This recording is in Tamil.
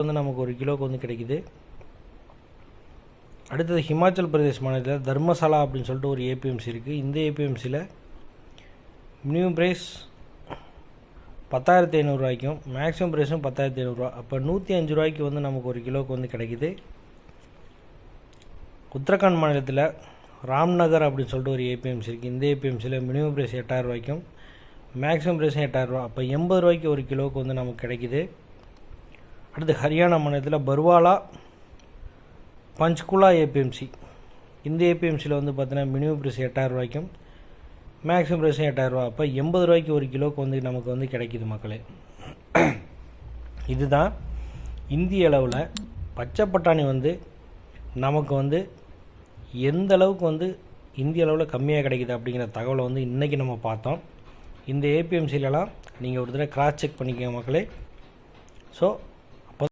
வந்து நமக்கு ஒரு கிலோவுக்கு வந்து கிடைக்குது. அடுத்தது ஹிமாச்சல் பிரதேஷ் மாநிலத்தில் தர்மசாலா அப்படின்னு சொல்லிட்டு ஒரு ஏபிஎம்சி இருக்குது இந்த ஏபிஎம்சியில் மினிமம் ப்ரைஸ் பத்தாயிரத்தி ஐநூறுரூவாய்க்கும் மேக்ஸிமம் ப்ரைஸும் பத்தாயிரத்தி ஐநூறுரூவா அப்போ நூற்றி அஞ்சு ரூபாய்க்கு வந்து நமக்கு ஒரு கிலோவுக்கு வந்து கிடைக்குது. உத்தரகாண்ட் மாநிலத்தில் ராம்நகர் அப்படின்னு சொல்லிட்டு ஒரு ஏபிஎம்சி இருக்குது இந்த ஏபிஎம்சியில் மினிமம் ப்ரைஸ் எட்டாயிரம் ரூபாய்க்கும் மேக்ஸிமம் ப்ரைஸும் எட்டாயிரரூவா அப்போ எண்பது ரூபாய்க்கு ஒரு கிலோவுக்கு வந்து நமக்கு கிடைக்குது. அடுத்து ஹரியானா மாநிலத்தில் பர்வாலா பஞ்ச்குலா ஏபிஎம்சி இந்த ஏபிஎம்சியில் வந்து பார்த்தீங்கன்னா மினிமம் ப்ரைஸ் எட்டாயிரம் ரூபாய்க்கும் மேக்ஸிமம் ப்ரைஸும் எட்டாயிரரூவா அப்போ எண்பது ரூபாய்க்கு ஒரு கிலோவுக்கு வந்து நமக்கு வந்து கிடைக்குது மக்களே. இதுதான் இந்திய அளவில் பச்சை பட்டாணி வந்து நமக்கு வந்து எந்த அளவுக்கு வந்து இந்திய அளவில் கம்மியாக கிடைக்குது அப்படிங்கிற தகவலை வந்து இன்றைக்கி நம்ம பார்த்தோம். இந்த ஏபிஎம்சிலலாம் நீங்கள் ஒரு தடவை கிராஸ் செக் பண்ணிக்கோங்க மக்களே. ஸோ